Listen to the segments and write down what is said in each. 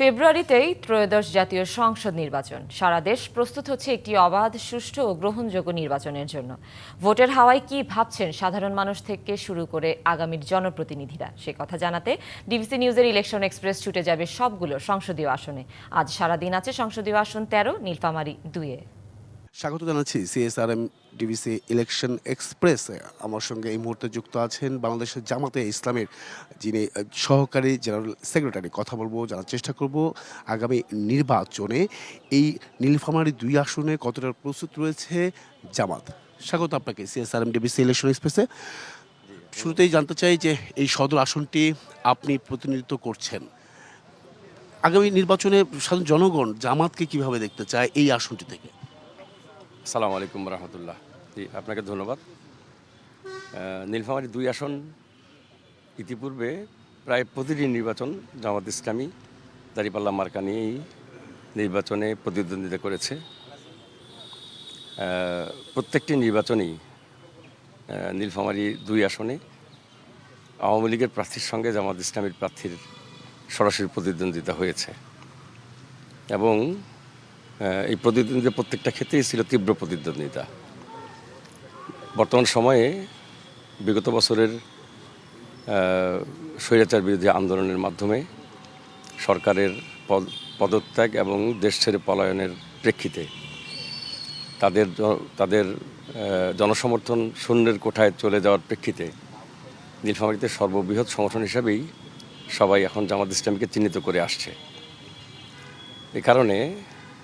ফেব্রুয়ারিতেই ত্রয়োদশ জাতীয় সংসদ নির্বাচন। সারা দেশ প্রস্তুত হচ্ছে একটি অবাধ, সুষ্ঠু ও গ্রহণযোগ্য নির্বাচনের জন্য। ভোটের হাওয়ায় কি ভাবছেন সাধারণ মানুষ থেকে শুরু করে আগামীর জনপ্রতিনিধিরা? সে কথা জানাতে ডিবিসি নিউজের ইলেকশন এক্সপ্রেস ছুটে যাবে সবগুলো সংসদীয় আসনে। আজ সারা দিন আছে সংসদীয় আসন তেরো, নীলফামারি দুইয়ে। স্বাগত জানাচ্ছি সিএসআরএম ডিবিসি ইলেকশন এক্সপ্রেসে। আমার সঙ্গে এই মুহূর্তে যুক্ত আছেন বাংলাদেশের জামাতে ইসলামের যিনি সহকারী জেনারেল সেক্রেটারি। কথা বলব, জানার চেষ্টা করব আগামী নির্বাচনে। এই নীলফামারী দুই আসনে কতটা প্রস্তুত রয়েছে জামাত? স্বাগত আপনাকে সিএসআরএম ডিবিসি ইলেকশন এক্সপ্রেসে। শুরুতেই জানতে চাই যে এই সদর আসনটি আপনি প্রতিনিধিত্ব করছেন। আগামী নির্বাচনে সাধারণ জনগণ জামাতকে কীভাবে দেখতে চায় এই আসনটি থেকে? আসসালামু আলাইকুম রহমতুল্লাহ। জি, আপনাকে ধন্যবাদ। নীলফামারী দুই আসন ইতিপূর্বে প্রায় প্রতিটি নির্বাচন জামাত ইসলামী, দাঁড়িপাল্লা মার্কা নিয়েই নির্বাচনে প্রতিদ্বন্দ্বিতা করেছে। প্রত্যেকটি নির্বাচনেই নীলফামারী দুই আসনে আওয়ামী লীগের প্রার্থীর সঙ্গে জামাত ইসলামীর প্রার্থীর সরাসরি প্রতিদ্বন্দ্বিতা হয়েছে। এবং এই প্রতিদ্বন্দ্বিতা প্রত্যেকটা ক্ষেত্রেই ছিল তীব্র প্রতিদ্বন্দ্বিতা। বর্তমান সময়ে বিগত বছরের স্বৈরাচার বিরোধী আন্দোলনের মাধ্যমে সরকারের পদ, পদত্যাগ এবং দেশ ছেড়ে পলায়নের প্রেক্ষিতে তাদের তাদের জনসমর্থন শূন্যের কোঠায় চলে যাওয়ার প্রেক্ষিতে নীলফামারীতে সর্ববৃহৎ সংগঠন হিসাবেই সবাই এখন জামাত ইসলামীকে চিহ্নিত করে আসছে। এ কারণে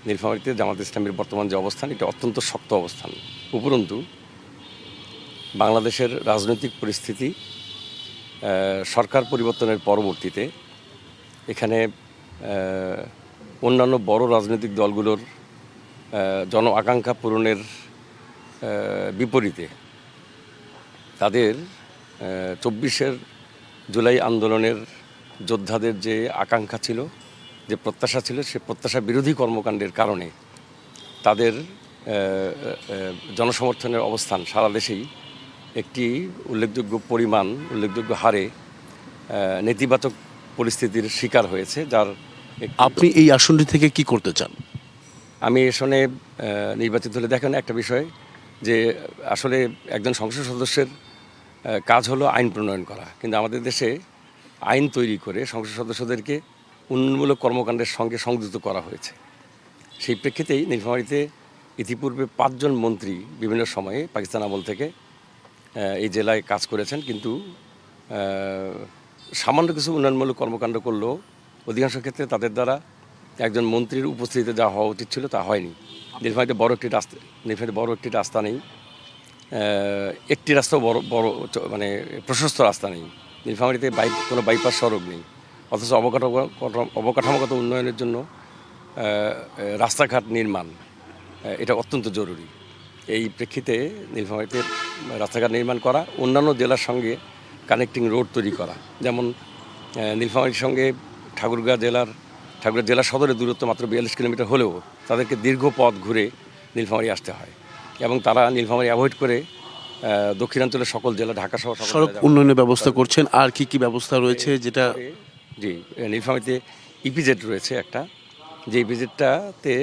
নীলফামারীতে জামাত ইসলামের বর্তমান যে অবস্থান, এটা অত্যন্ত শক্ত অবস্থান। উপরন্তু, বাংলাদেশের রাজনৈতিক পরিস্থিতি সরকার পরিবর্তনের পরবর্তীতে এখানে অন্যান্য বড় রাজনৈতিক দলগুলোর জন আকাঙ্ক্ষা পূরণের বিপরীতে তাদের চব্বিশের জুলাই আন্দোলনের যোদ্ধাদের যে আকাঙ্ক্ষা ছিল যে প্রত্যাশা ছিল সে প্রত্যাশা বিরোধী কর্মকাণ্ডের কারণে তাদের জনসমর্থনের অবস্থান সারা দেশেই একটি উল্লেখযোগ্য পরিমাণ উল্লেখযোগ্য হারে নেতিবাচক পরিস্থিতির শিকার হয়েছে যার আপনি এই আসনটি থেকে কি করতে চান? আমি এসনে নির্বাচিত হলে দেখেন একটা বিষয় যে আসলে একজন সংসদ সদস্যের কাজ হলো আইন প্রণয়ন করা। কিন্তু আমাদের দেশে আইন তৈরি করে সংসদ সদস্যদেরকে উন্নয়নমূলক কর্মকাণ্ডের সঙ্গে সংযুক্ত করা হয়েছে। সেই প্রেক্ষিতেই নীলফামারীতে ইতিপূর্বে পাঁচজন মন্ত্রী বিভিন্ন সময়ে পাকিস্তান আমল থেকে এই জেলায় কাজ করেছেন, কিন্তু সামান্য কিছু উন্নয়নমূলক কর্মকাণ্ড করলেও অধিকাংশ ক্ষেত্রে তাদের দ্বারা একজন মন্ত্রীর উপস্থিতিতে যা হওয়া উচিত ছিল তা হয়নি। নীলফামারীতে বড় একটি রাস্তা, নীলফামারীতে বড় একটি রাস্তা নেই একটি রাস্তাও বড় বড় মানে প্রশস্ত রাস্তা নেই। নীলফামারীতে বাই, কোনো বাইপাস সড়ক নেই। অথচ অবকাঠামো অবকাঠামোগত উন্নয়নের জন্য রাস্তাঘাট নির্মাণ এটা অত্যন্ত জরুরি। এই প্রেক্ষিতে নীলফামারীতে রাস্তাঘাট নির্মাণ করা অন্যান্য জেলার সঙ্গে কানেক্টিং রোড তৈরি করা। যেমন নীলফামারীর সঙ্গে ঠাকুরগাঁ জেলার ঠাকুরগাঁ জেলা সদরের দূরত্ব মাত্র বিয়াল্লিশ কিলোমিটার হলেও তাদেরকে দীর্ঘ পথ ঘুরে নীলফামারী আসতে হয়। এবং তারা নীলফামারী অ্যাভয়েড করে দক্ষিণাঞ্চলের সকল জেলা ঢাকা সহ সড়ক উন্নয়নের ব্যবস্থা করছেন। আর কি কি ব্যবস্থা রয়েছে যেটা জি নীলফামারীতে ইপিজেড রয়েছে একটা। যে ইপিজেডটাতে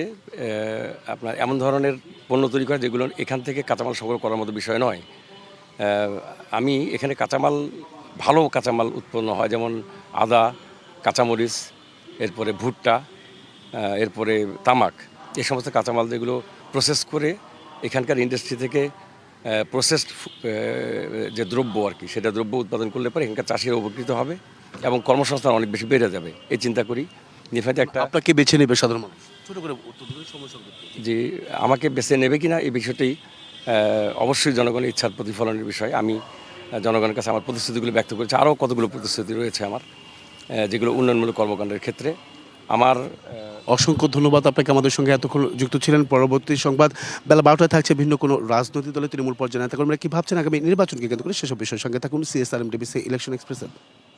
আপনার এমন ধরনের পণ্য তৈরি করে যেগুলো এখান থেকে কাঁচামাল সংগ্রহ করার মতো বিষয় নয়। আমি এখানে কাঁচামাল, ভালো কাঁচামাল উৎপন্ন হয়। যেমন আদা, কাঁচামরিচ, এরপরে ভুট্টা এরপরে তামাক। এ সমস্ত কাঁচামাল যেগুলো প্রসেস করে এখানকার ইন্ডাস্ট্রি থেকে প্রসেসড যে দ্রব্য আর কি, সেটা দ্রব্য উৎপাদন করলে পরে এখানকার চাষিরা উপকৃত হবে। এবং কর্মসংস্থান অনেক বেশি বেড়ে যাবে। এই চিন্তা করি। নিফাতে একটা আপনাকে বেছে নেবে সাধারণ মানুষ। ছোট করে দিলে। যে আমাকে বেছে নেবে কিনা এই বিষয়টি অবশ্যই জনগণের ইচ্ছার প্রতিফলনের বিষয়। আমি জনগণের কাছে আমার প্রতিশ্রুতিগুলো ব্যক্ত করেছি। আরও কতগুলো প্রতিশ্রুতি রয়েছে আমার যেগুলো উন্নয়নমূলক কর্মকাণ্ডের ক্ষেত্রে। আমার অসংখ্য ধন্যবাদ আপনাকে আমাদের সঙ্গে এতক্ষণ যুক্ত ছিলেন। পরবর্তী সংবাদ বেলা বারোটায় থাকছে ভিন্ন কোনো রাজনৈতিক দলের তৃণমূল পর্যায়ে। নেতা কর্মীরা কি ভাবছেন? আগামী নির্বাচনকে কেন্দ্র করে সেসব বিষয়ের সঙ্গে থাকুন। সিএসআরএম ডিবিসি ইলেকশন এক্সপ্রেসের